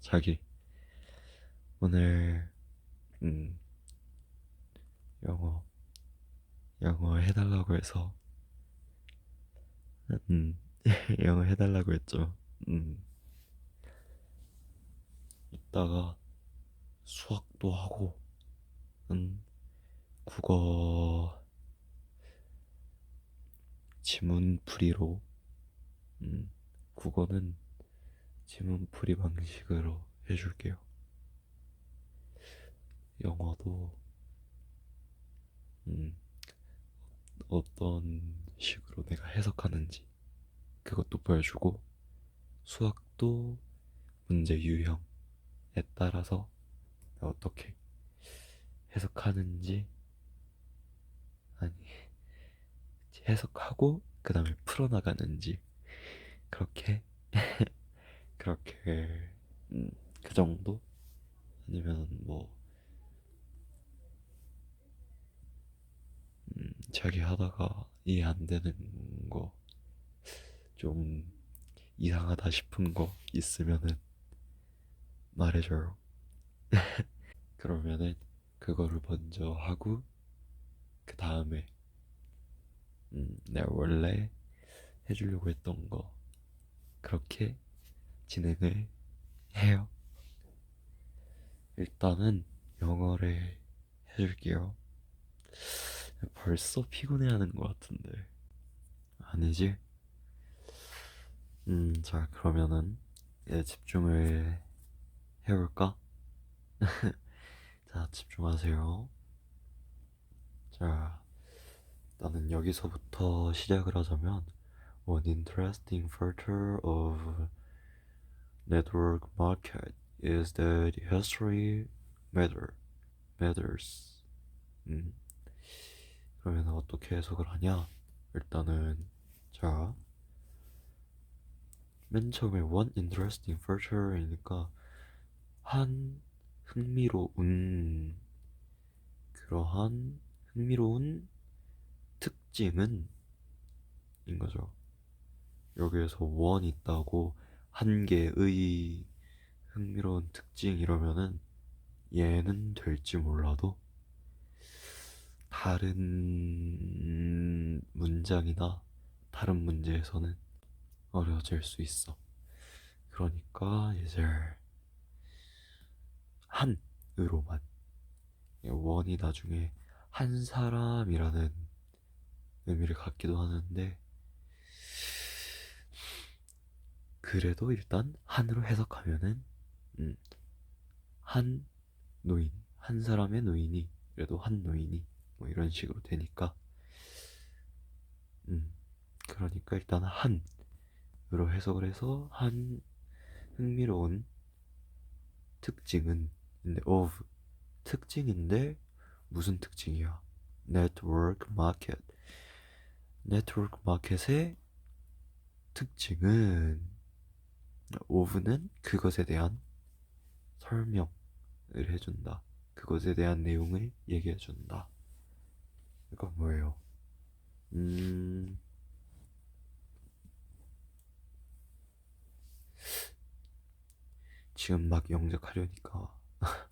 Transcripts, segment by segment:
자기 오늘 음 영어 영어 해달라고 해서 음 영어 해달라고 했죠. 음 이따가 수학도 하고 음 국어 지문풀이로 음 국어는 지문풀이 방식으로 해줄게요. 영어도 음, 어떤 식으로 내가 해석하는지 그것도 보여주고 수학도 문제 유형에 따라서 어떻게 해석하는지 아니 해석하고 그 다음에 풀어나가는지 그렇게 그렇게 음, 그 정도 아니면 뭐 음, 자기 하다가 이해 안 되는 거 좀 이상하다 싶은 거 있으면은 말해줘요. 그러면은 그거를 먼저 하고 그 다음에 음, 내가 원래 해주려고 했던 거 그렇게 진행을 해요. 일단은 영어를 해줄게요. 벌써 피곤해하는 것 같은데 아니지? 음, 자 그러면은 이제 집중을 해볼까? 자 집중하세요. 자 나는 여기서부터 시작을 하자면 One interesting feature of network market is that history matter matters. 음. 그러면 어떻게 해석을 하냐? 일단은 자, 맨 처음에 one interesting feature이니까 한 흥미로운 그러한 흥미로운 특징은 인 거죠. 여기에서 원 있다고 한 개의 흥미로운 특징 이러면은 얘는 될지 몰라도 다른 문장이나 다른 문제에서는 어려워질 수 있어. 그러니까 이제 한으로만 원이 나중에 한 사람이라는 의미를 갖기도 하는데 그래도 일단 한으로 해석하면은 음, 한 노인 한 사람의 노인이 그래도 한 노인이 뭐 이런 식으로 되니까 음 그러니까 일단 한으로 해석을 해서 한 흥미로운 특징은 근데 of 특징인데 무슨 특징이야? 네트워크 마켓 네트워크 마켓의 특징은 of는 그것에 대한 설명을 해준다. 그것에 대한 내용을 얘기해준다. 이건 뭐예요? 음, 지금 막 영작하려니까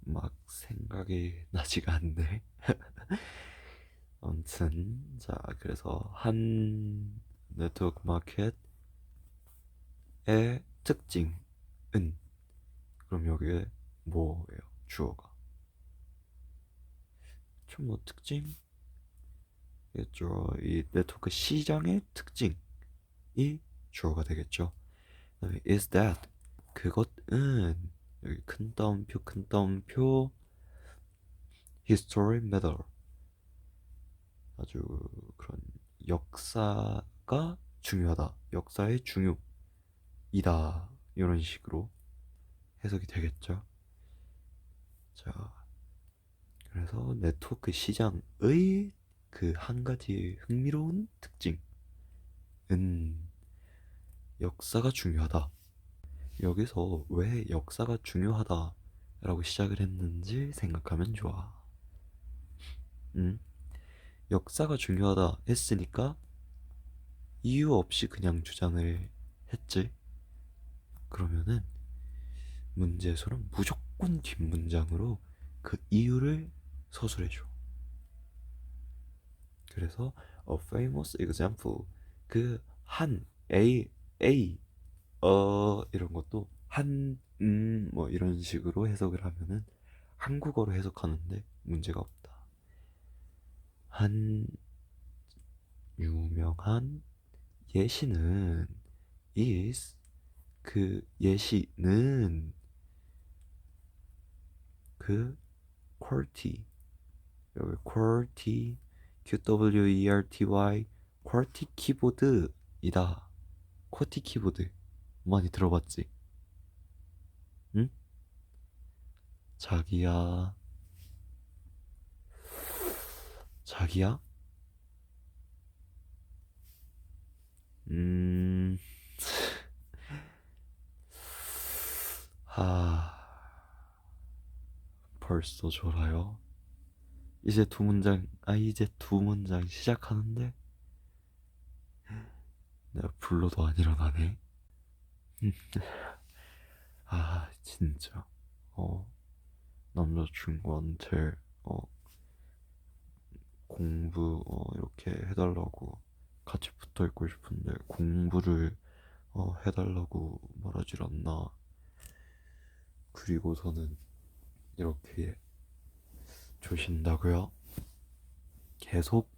막 생각이 나지가 않네. 아무튼 자 그래서 한 네트워크 마켓 의 특징은 그럼 여기에 뭐예요? 주어가 좀 뭐 특징? 겠죠. 이 네트워크 시장의 특징이 주어가 되겠죠. 그다음에 is that 그것은 여기 큰 따옴표 큰 따옴표 history matter 아주 그런 역사가 중요하다. 역사의 중요 이다. 이런 식으로 해석이 되겠죠. 자, 그래서 네트워크 시장의 그 한 가지 흥미로운 특징은 역사가 중요하다. 여기서 왜 역사가 중요하다라고 시작을 했는지 생각하면 좋아. 음? 역사가 중요하다 했으니까 이유 없이 그냥 주장을 했지. 그러면은 문제에서는 무조건 뒷문장으로 그 이유를 서술해줘. 그래서 a famous example 그 한 A A 어 이런 것도 한 음 뭐 이런 식으로 해석을 하면은 한국어로 해석하는데 문제가 없다. 한 유명한 예시는 is 그 예시는 그 QWERTY 여기 QWERTY Q-W-E-R-T-Y QWERTY 키보드이다 QWERTY 키보드 많이 들어봤지? 응? 자기야 자기야? 음... 하... 벌써 졸아요? 이제 두 문장, 아, 이제 두 문장 시작하는데? 내가 불러도 안 일어나네? 아, 진짜. 어, 남자친구한테, 어, 공부, 어, 이렇게 해달라고 같이 붙어 있고 싶은데, 공부를, 어, 해달라고 말하질 않나. 그리고서는 이렇게 조신다고요? 계속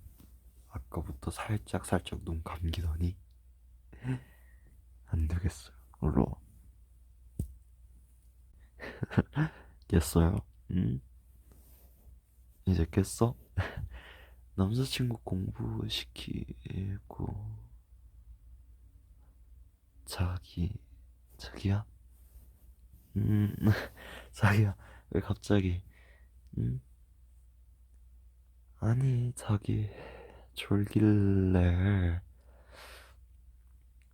아까부터 살짝 살짝 눈 감기더니 안 되겠어요. 와. 깼어요? 응? 이제 깼어? 남자친구 공부시키고 자기 자기야? 음 자기야 왜 갑자기? 응? 아니 자기 졸길래.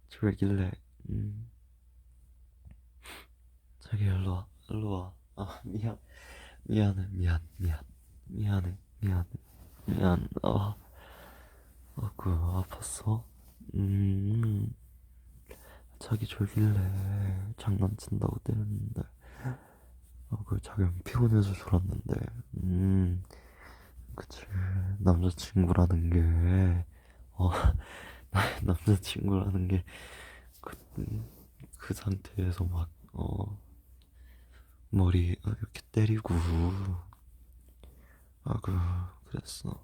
졸길래. 음. 자기 일로 와 일로 와 아 미안. 미안해 미안 미안. 미안해 미안해 미안. 아 아그 아팠어? 음 자기 졸길래 장난친다고 때렸는데. 아그 자기 피곤해서 졸았는데. 음 그치. 남자친구라는 게 어, 남자친구라는 게 그, 그 상태에서 막 어, 머리 이렇게 때리고. 아 그 그랬어.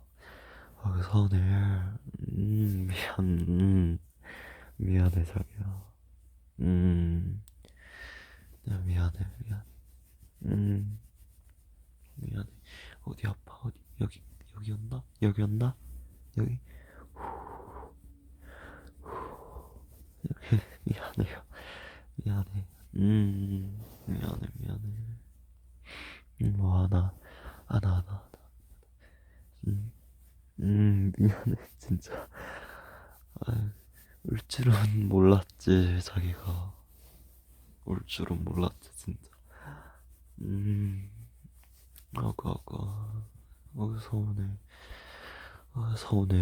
아그 서운해 음 미안. 음, 미안해 자기야 음. 야, 미안해 미안 음. 미안해. 어디 아파? 어디 여기 여기였나? 여기였나? 여기? 미안해요. 미안해. 음 미안해 미안해. 음 뭐 하나 하나 하나 하나. 음, 음 미안해 진짜. 아, 울 줄은 몰랐지 자기가. 울 줄은 몰랐지 진짜. 음 아까 아까 어 서운해. 아 서운해.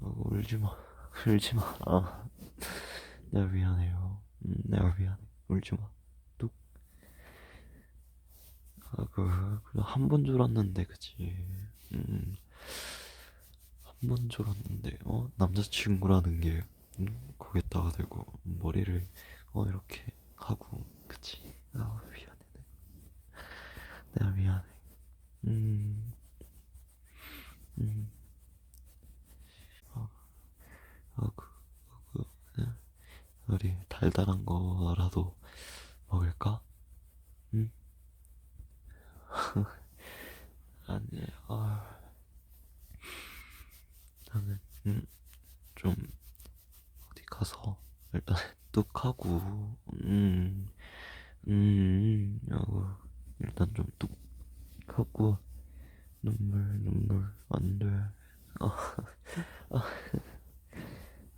어, 울지마. 울지마. 아 내가 미안해요. 음, 내가 미안해. 울지마. 뚝 아그한 번 졸았는데 그치? 음, 한번 졸았는데 어? 남자친구라는 게 음, 거기다가 대고 머리를 어 이렇게 하고. 그치? 아 미안해. 내가 미안해. 음, 음, 아, 아, 그, 그, 우리 달달한 거라도 먹을까? 응? 아니, 아, 나는 음, 좀 어디 가서 일단 뚝 하고, 음, 음, 하고 일단 좀 뚝 하고 눈물 눈물 안돼. 아, 아,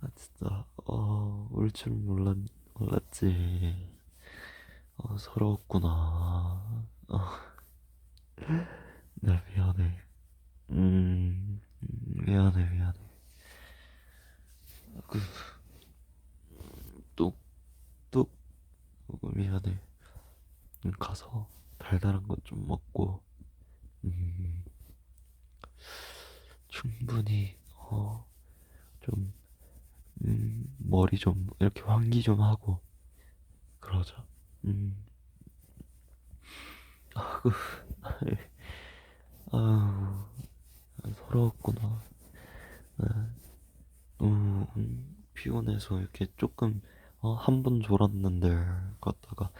아 진짜 어, 울줄 몰랐 몰랐지. 어, 서러웠구나. 어, 나 미안해. 음 미안해 미안해. 그 뚝뚝 미안해 음, 가서 달달한 것 좀 먹고, 음, 충분히, 어, 좀, 음, 머리 좀, 이렇게 환기 좀 하고, 그러자. 음, 아 그, 아유, 서러웠구나. 네. 음, 음, 피곤해서 이렇게 조금, 어, 한 번 졸았는데, 갔다가,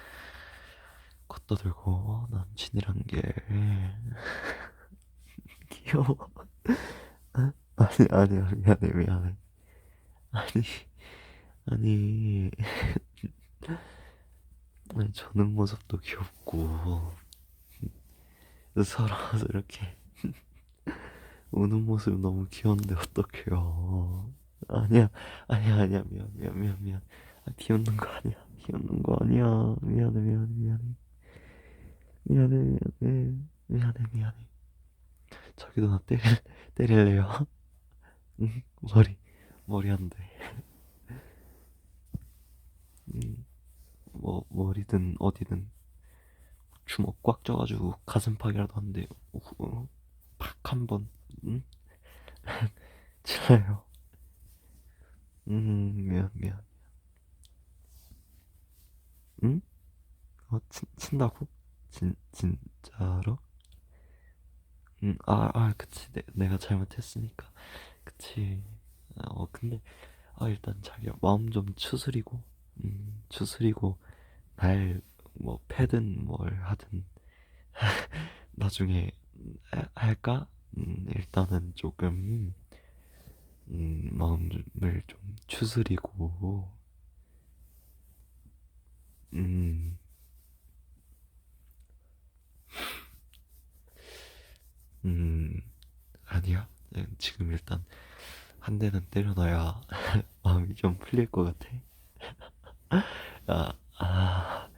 걷다 들고, 어, 남친이란 게, 귀여워. 어? 아니, 아니야, 미안해, 미안해. 아니, 아니, 아니, 저는 모습도 귀엽고, 서러워서 이렇게 우는 모습 너무 귀여운데 어떡해요. 아니야, 아니야, 아니야, 미안, 미안, 미안, 미안. 아, 비웃는 거 아니야, 비웃는 거 아니야. 미안해, 미안해, 미안해. 미안해, 미안해, 미안해, 미안해. 자기도 나 때릴, 때릴래요? 응, 머리, 머리 안 돼. 음, 뭐, 머리든 어디든 주먹 꽉 쥐어가지고 가슴팍이라도 한 대, 어, 팍한 번, 응? 치라요. 음, 미안, 미안. 응? 어, 친, 친다고? 진, 진짜로? 응, 아, 아, 그치. 내, 내가 잘못했으니까. 그치. 어, 근데, 아, 일단 자기야, 마음 좀 추스리고, 음, 추스리고, 날, 뭐, 패든 뭘 하든, 나중에, 하- 할까? 음, 일단은 조금, 음, 마음을 좀 추스리고, 음, 음, 아니야. 음, 지금 일단 한 대는 때려놔야 마음이 좀 풀릴 것 같아. 아, 아,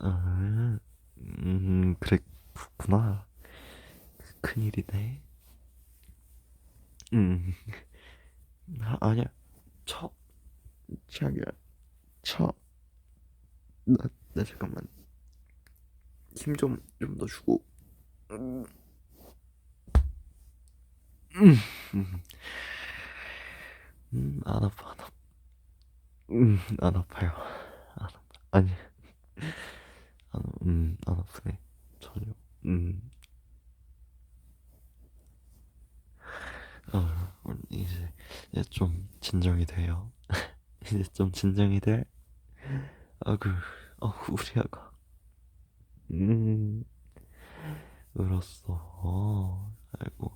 음, 음, 그랬구나. 큰일이네. 음, 아, 아니야. 쳐, 자기야, 쳐. 나, 나 잠깐만. 힘 좀, 좀 더 주고. 음, 음, 음, 음, 안 아파, 안 아파. 음, 안 아파요. 안 아파. 아니, 안, 음, 안 아프네. 전혀. 음, 어, 이제, 이제 좀 진정이 돼요. 이제 좀 진정이 돼. 아그, 어, 우리 아가. 음, 울었어. 어, 아이고.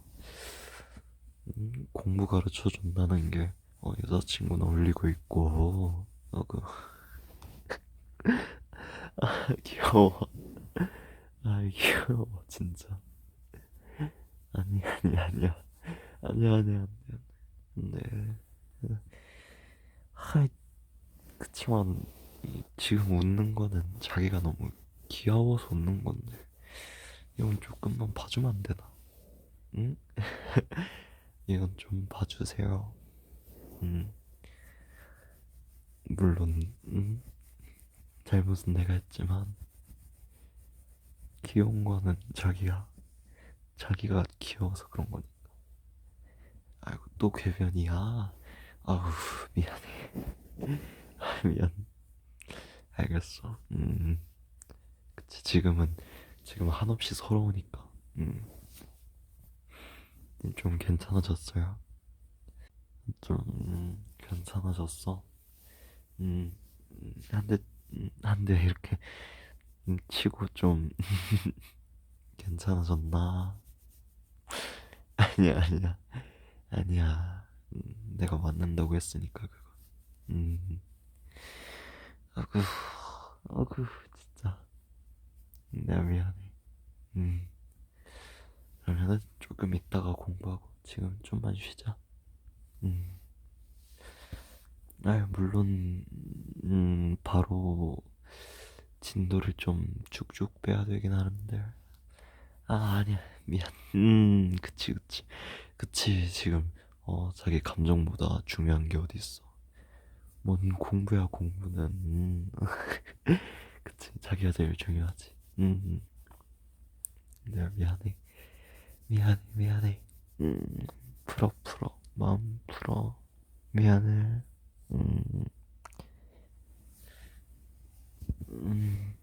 음, 공부 가르쳐 준다는 게, 어, 여자친구는 울리고 있고, 어, 그, 아, 귀여워. 아, 귀여워, 진짜. 아니, 아니, 아니야. 아니야, 아니야, 아니야. 근데, 하이, 그치만, 이, 지금 웃는 거는 자기가 너무 귀여워서 웃는 건데, 이건 조금만 봐주면 안 되나? 응? 이건 좀 봐주세요. 음, 물론, 음, 잘못은 내가 했지만, 귀여운 거는 자기가, 자기가 귀여워서 그런 거니까. 아이고, 또 궤변이야. 아우, 미안해. 아, 미안. 알겠어. 음, 그치, 지금은, 지금 한없이 서러우니까. 음, 좀 괜찮아졌어요. 좀, 음, 괜찮아졌어. 음, 음, 한 대, 음, 한대 이렇게 음, 치고 좀 괜찮아졌나? 아니야, 아니야, 아니야. 음, 내가 맞는다고 했으니까 그거. 음, 아그, 아그, 진짜. 내가 미안해. 음, 그러면은 조금 있다가 공부하고 지금 좀만 쉬자. 음, 아, 물론, 음, 바로 진도를 좀 쭉쭉 빼야 되긴 하는데. 아, 아니야. 미안. 음, 그치, 그치. 그치, 지금, 어, 자기 감정보다 중요한 게 어딨어. 뭔 공부야, 공부는. 음. 그치, 자기 자기가 제일 중요하지. 음, 내가 미안해. 미안해, 미안해. 음, 풀어, 풀어. 마음 풀어. 미안해. 음, 음.